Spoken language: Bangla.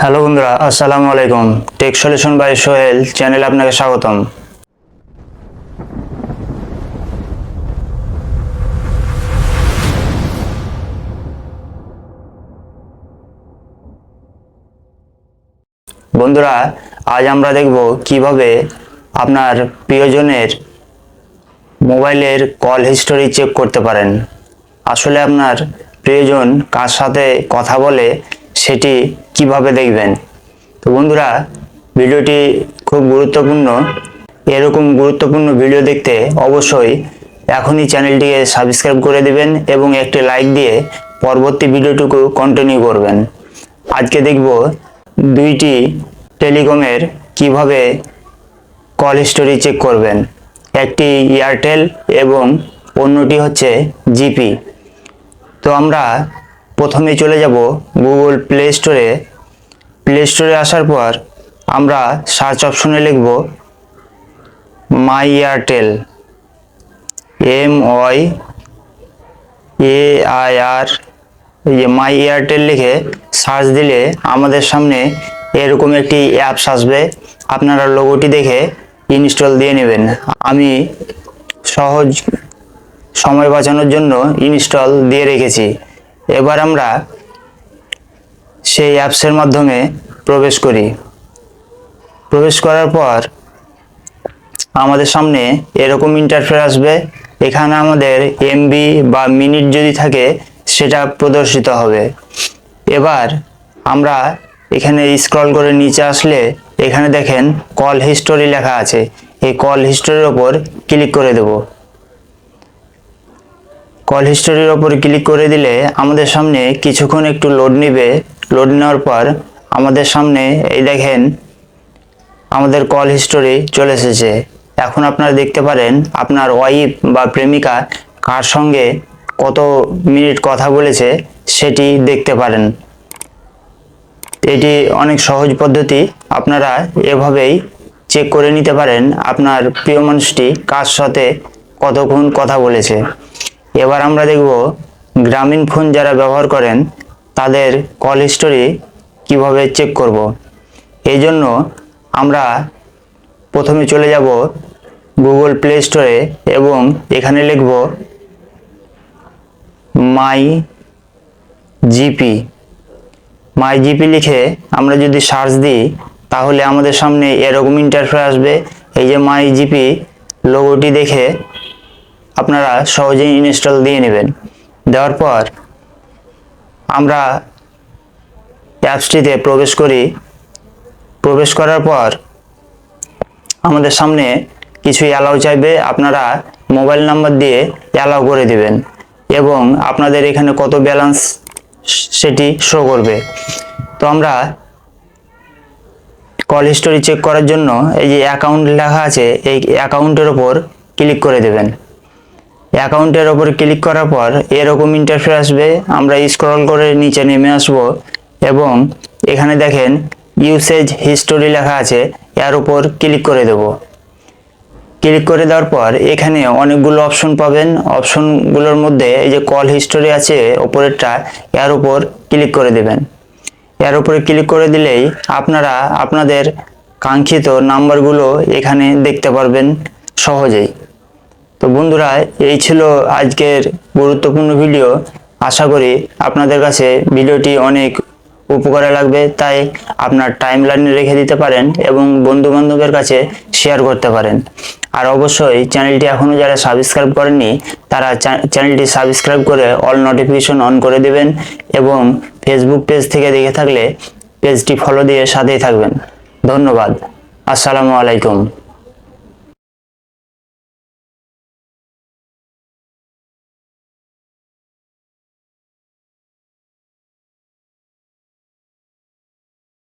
হ্যালো বন্ধুরা, আসসালামু আলাইকুম। টেক সলিউশন বাই সোহেল চ্যানেলে আপনাকে স্বাগতম। বন্ধুরা, আজ আমরা দেখব কীভাবে আপনার প্রিয়জনের মোবাইলের কল হিস্টোরি চেক করতে পারেন। আসলে আপনার প্রিয়জন কার সাথে কথা বলে সেটি কীভাবে দেখবেন? তো বন্ধুরা, ভিডিওটি খুব গুরুত্বপূর্ণ। এরকম গুরুত্বপূর্ণ ভিডিও দেখতে অবশ্যই এখনই চ্যানেলটিকে সাবস্ক্রাইব করে দেবেন এবং একটি লাইক দিয়ে পরবর্তী ভিডিওটুকু কন্টিনিউ করবেন। আজকে দেখব দুইটি টেলিকমের কীভাবে কল হিস্টোরি চেক করবেন। একটি এয়ারটেল এবং অন্যটি হচ্ছে জিপি তো আমরা প্রথমে চলে যাব গুগল প্লে স্টোরে প্লে স্টোরে আসার পর আমরা সার্চ অপশনে লিখব my Airtel M Y A I R এই যে মাই এয়ারটেল লিখে সার্চ দিলে আমাদের সামনে এরকম একটি অ্যাপস আসবে। আপনারা লোগোটি দেখে ইনস্টল দিয়ে নেবেন। আমি সহজ সময় বাঁচানোর জন্য ইনস্টল দিয়ে রেখেছি। এবার আমরা সেই অ্যাপসের মাধ্যমে প্রবেশ করি। প্রবেশ করার পর আমাদের সামনে এরকম ইন্টারফেস আসবে। এখানে আমাদের এমবি বা মিনিট যদি থাকে, সেটা প্রদর্শিত হবে। এবার আমরা এখানে স্ক্রল করে নিচে আসলে এখানে দেখেন কল হিস্টোরি লেখা আছে। এই কল হিস্টোরির ওপর ক্লিক করে দেব। কল হিস্টোরির ওপর ক্লিক করে দিলে আমাদের সামনে কিছুক্ষণ একটু লোড নেবে। লোড নেওয়ার পর আমাদের সামনে এই দেখেন আমাদের কল হিস্টোরি চলে এসেছে। এখন আপনারা দেখতে পারেন আপনার ওয়াইফ বা প্রেমিকা কার সঙ্গে কত মিনিট কথা বলেছে সেটি দেখতে পারেন। এটি অনেক সহজ পদ্ধতি। আপনারা এভাবেই চেক করে নিতে পারেন আপনার প্রিয় মানুষটি কার সাথে কতক্ষণ কথা বলেছে। এবার আমরা দেখব গ্রামীণ ফোন যারা ব্যবহার করেন, তাদের কল হিস্টোরি কীভাবে চেক করব। এই জন্য আমরা প্রথমে চলে যাব গুগল প্লে স্টোরে এবং এখানে লিখব মাই জিপি মাই জিপি লিখে আমরা যদি সার্চ দিই, তাহলে আমাদের সামনে এরকম ইন্টারফেস আসবে। এই যে মাই জিপি লোগোটি দেখে আপনারা সহজেই ইনস্টল দিয়ে নেবেন। দেওয়ার পর আমরা অ্যাপসটিতে প্রবেশ করি। প্রবেশ করার পর আমাদের সামনে কিছু অ্যালাউ চাইবে। আপনারা মোবাইল নাম্বার দিয়ে অ্যালাউ করে দিবেন এবং আপনাদের এখানে কত ব্যালেন্স সেটি শো করবে। তো আমরা কল হিস্টোরি চেক করার জন্য এই যে অ্যাকাউন্ট লেখা আছে, এই অ্যাকাউন্টের ওপর ক্লিক করে দেবেন। অ্যাকাউন্টের ওপর ক্লিক করার পর এরকম ইন্টারফেস আসবে। আমরা স্ক্রল করে নিচে নেমে আসব এবং এখানে দেখেন ইউসেজ হিস্টোরি লেখা আছে, এর উপর ক্লিক করে দেব। ক্লিক করে দেওয়ার পর এখানে অনেকগুলো অপশন পাবেন। অপশনগুলোর মধ্যে এই যে কল হিস্টোরি আছে, ওপরেরটা, এর উপর ক্লিক করে দেবেন। এর উপরে ক্লিক করে দিলেই আপনারা আপনাদের কাঙ্ক্ষিত নাম্বারগুলো এখানে দেখতে পারবেন সহজেই। তো বন্ধুরা, এই ছিল আজকের গুরুত্বপূর্ণ ভিডিও আশা করি আপনাদের কাছে ভিডিওটি অনেক উপকারে লাগবে, তাই আপনার টাইম লাইনে রেখে দিতে পারেন এবং বন্ধু বান্ধবের কাছে শেয়ার করতে পারেন। আর অবশ্যই চ্যানেলটি এখনও যারা সাবস্ক্রাইব করেননি, তারা চ্যানেলটি সাবস্ক্রাইব করে অল নোটিফিকেশন অন করে দেবেন এবং ফেসবুক পেজ থেকে দেখে থাকলে পেজটি ফলো দিয়ে সাথেই থাকবেন। ধন্যবাদ। আসসালামু আলাইকুম।